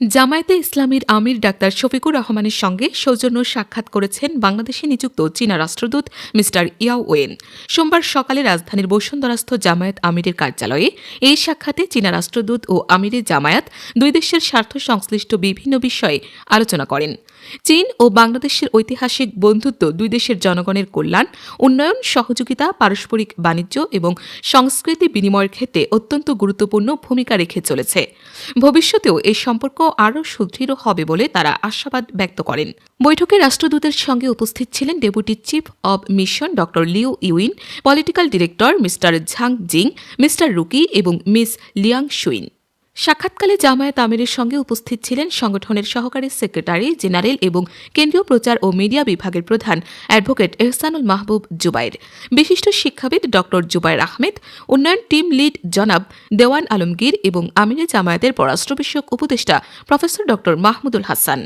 জামায়াতে ইসলামীর আমির ডাক্তার শফিকুর রহমানের সঙ্গে সৌজন্য সাক্ষাৎ করেছেন বাংলাদেশে নিযুক্ত চীনা রাষ্ট্রদূত মিস্টার ইয়াও ওয়েন। সোমবার সকালে রাজধানীর বসুন্ধরাস্থ জামায়াত আমিরের কার্যালয়ে এই সাক্ষাতে চীনা রাষ্ট্রদূত ও আমিরের জামায়াত দুই দেশের স্বার্থ সংশ্লিষ্ট বিভিন্ন বিষয়ে আলোচনা করেন। চীন ও বাংলাদেশের ঐতিহাসিক বন্ধুত্ব দুই দেশের জনগণের কল্যাণ, উন্নয়ন, সহযোগিতা, পারস্পরিক বাণিজ্য এবং সংস্কৃতি বিনিময়ের ক্ষেত্রে অত্যন্ত গুরুত্বপূর্ণ ভূমিকা রেখে চলেছে। ভবিষ্যতেও এই সম্পর্ক আরও সুদৃঢ় হবে বলে তারা আশাবাদ ব্যক্ত করেন। বৈঠকে রাষ্ট্রদূতের সঙ্গে উপস্থিত ছিলেন ডেপুটি চিফ অব মিশন ড Liu Yuyin, political director mister Zhang Jing, mister rookie এবং মিস লিয়াং শুইন সাক্ষাৎকালে জামায়াত আমিরের সঙ্গে উপস্থিত ছিলেন সংগঠনের সহকারী সেক্রেটারি জেনারেল এবং কেন্দ্রীয় প্রচার ও মিডিয়া বিভাগের প্রধান অ্যাডভোকেট এহসানুল মাহবুব জুবাইর। বিশিষ্ট শিক্ষাবিদ ডক্টর জুবাইর আহমেদ, উন্নয়ন টিম লিড জনাব দেওয়ান আলমগীর এবং আমিরে জামায়াতের পররাষ্ট্র বিষয়ক উপদেষ্টা প্রফেসর ডক্টর মাহমুদুল হাসান।